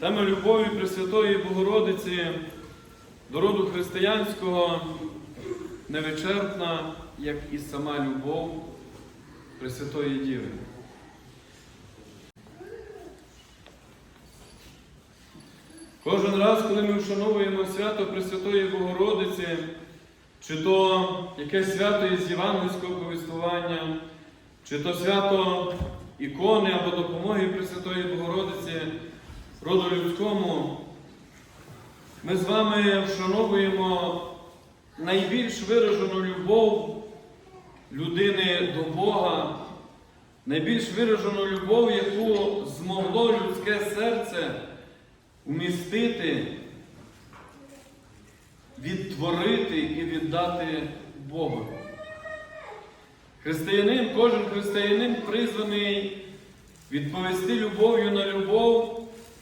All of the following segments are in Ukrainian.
Тема любові Пресвятої Богородиці до роду християнського невичерпна, як і сама любов Пресвятої Діви. Кожен раз, коли ми вшановуємо свято Пресвятої Богородиці, чи то якесь свято із євангельського повіствування, чи то свято ікони або допомоги Пресвятої Богородиці роду людському, ми з вами вшановуємо найбільш виражену любов людини до Бога, найбільш виражену любов, яку змогло людське серце вмістити, відтворити і віддати Богу. Християнин, кожен християнин призваний відповісти любов'ю на любов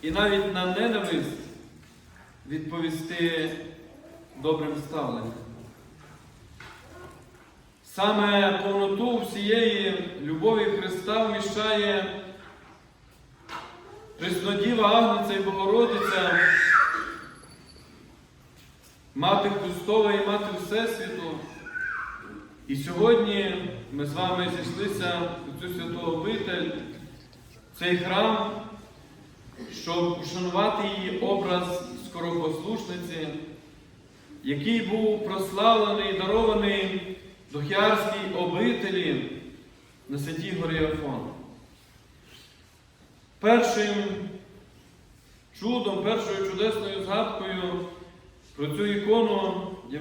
і навіть на ненависть відповісти добрим ставленням. Саме повноту всієї любові Христа вміщає Преснодіва Агнеця і Богородиця, мати Христова і мати Всесвіту. І сьогодні ми з вами зійшлися у цю святу обитель, цей храм, щоб вшанувати її образ скоропослушниці, який був прославлений і дарований Дохярській обителі на святій горі Афон. Першим чудом, першою чудесною згадкою про цю ікону є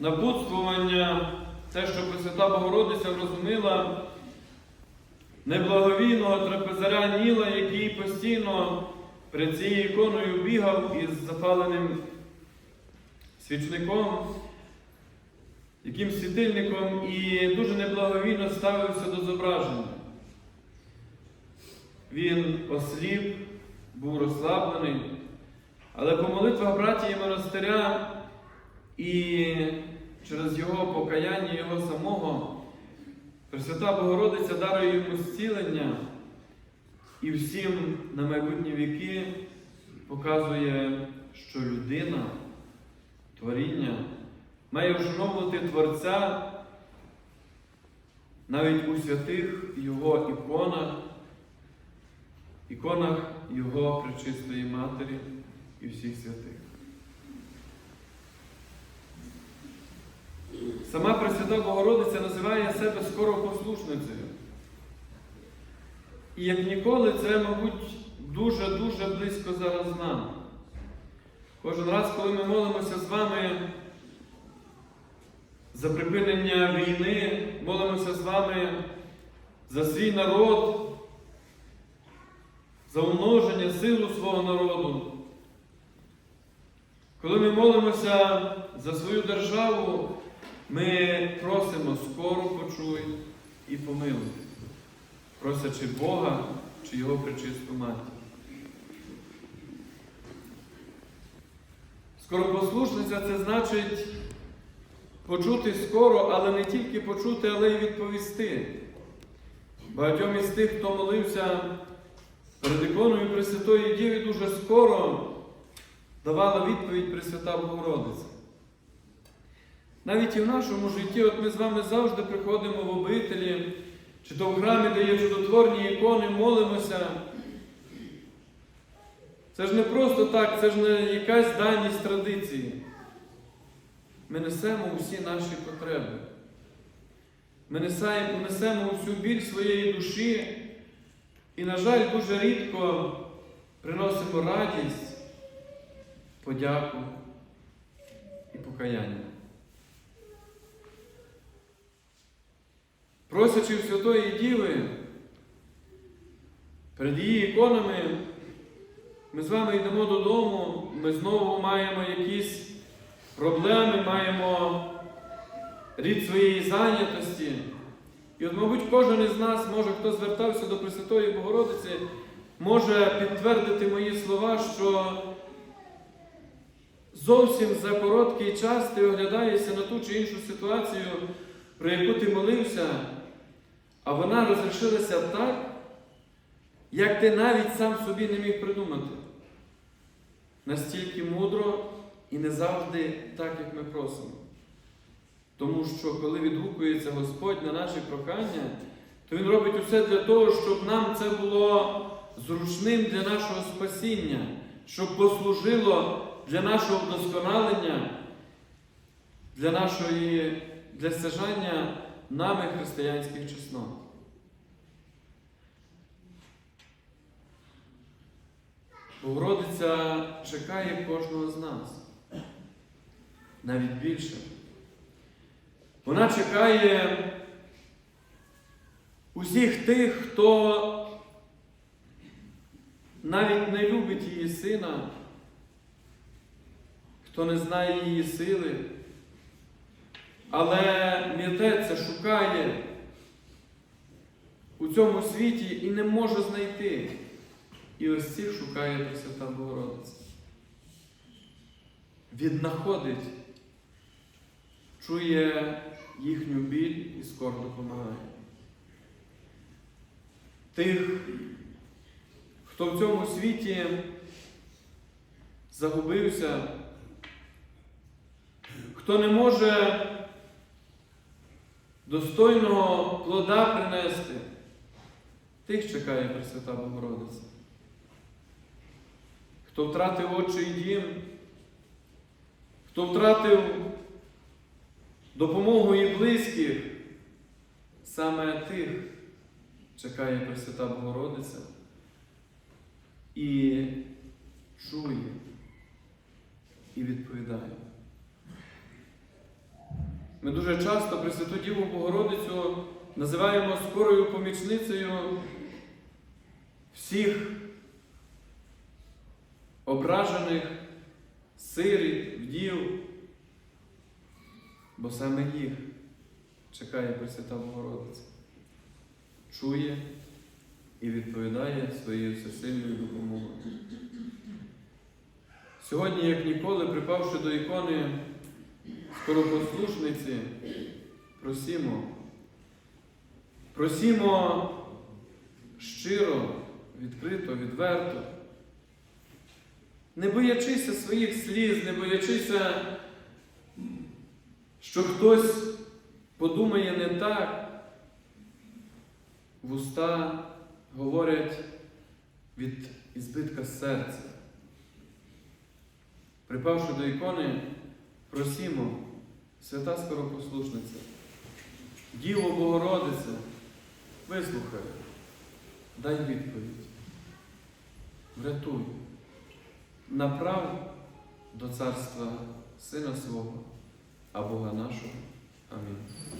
напутствування, те, що Пресвята Богородиця врозуміла неблаговійного трапезаря Ніла, який постійно перед цією іконою бігав із запаленим свічником, яким світильником і дуже неблаговійно ставився до зображення. Він осліп, був розслаблений, але по молитвах братії монастиря і через його покаяння, його самого, Пресвята Богородиця дарує йому зцілення і всім на майбутні віки показує, що людина, творіння має вшановувати Творця навіть у святих Його іконах, іконах Його Пречистої Матері і всіх святих. Сама Пресвята Богородиця називає себе скоропослушницею. І як ніколи, це, мабуть, дуже-дуже близько зараз нам. Кожен раз, коли ми молимося з вами за припинення війни, молимося з вами за свій народ, за умноження силу свого народу. Коли ми молимося за свою державу, ми просимо скоро почуй і помилуй, просячи Бога чи Його пречисту матір. Скоропослушниця це значить почути скоро, але не тільки почути, але й відповісти. Багатьом із тих, хто молився перед іконою Пресвятої Діви, дуже скоро давала відповідь Пресвята Богородиця. Навіть і в нашому житті, от ми з вами завжди приходимо в обителі, чи то в храмі, де є чудотворні ікони, молимося. Це ж не просто так, це ж не якась даність традиції. Ми несемо усі наші потреби. Ми несемо всю біль своєї душі і, на жаль, дуже рідко приносимо радість, подяку і покаяння. Просячи в Святої Діви, перед її іконами, ми з вами йдемо додому, ми знову маємо якісь проблеми, маємо рід своєї зайнятості. І от, мабуть, кожен із нас, може, хто звертався до Пресвятої Богородиці, може підтвердити мої слова, що зовсім за короткий час ти оглядаєшся на ту чи іншу ситуацію, про яку ти молився, а вона розрішилася так, як ти навіть сам собі не міг придумати. Настільки мудро і не завжди так, як ми просимо. Тому що, коли відгукується Господь на наші прохання, то Він робить усе для того, щоб нам це було зручним для нашого спасіння, щоб послужило для нашого вдосконалення, для нашої, для стяжання нами християнських чеснот. Богородиця чекає кожного з нас, навіть більше. Вона чекає усіх тих, хто навіть не любить її сина, хто не знає її сили, але м'ятеться, шукає у цьому світі і не може знайти. І ось цих шукає Пресвята Богородиця. Віднаходить, чує їхню біль і скоро допомагає. Тих, хто в цьому світі загубився, хто не може достойного плода принести, тих чекає Пресвята Богородиця. Хто втратив отчий дім, хто втратив допомогу і близьких, саме тих чекає Пресвята Богородиця і чує і відповідає. Ми дуже часто Пресвяту Діву Богородицю називаємо скорою помічницею всіх ображених сиріт, вдів, бо саме їх чекає Пресвята Богородиця, чує і відповідає своєю всесильною допомогою. Сьогодні, як ніколи, припавши до ікони скоропослушниці, просімо, просімо щиро, відкрито, відверто. Не боячися своїх сліз, не боячися, що хтось подумає не так, вуста говорять від ізбитка серця. Припавши до ікони, просімо, свята скоропослушниця, Діло Богородице, вислухай, дай відповідь, врятуй направ до царства Сина свого, а Бога нашого. Амінь.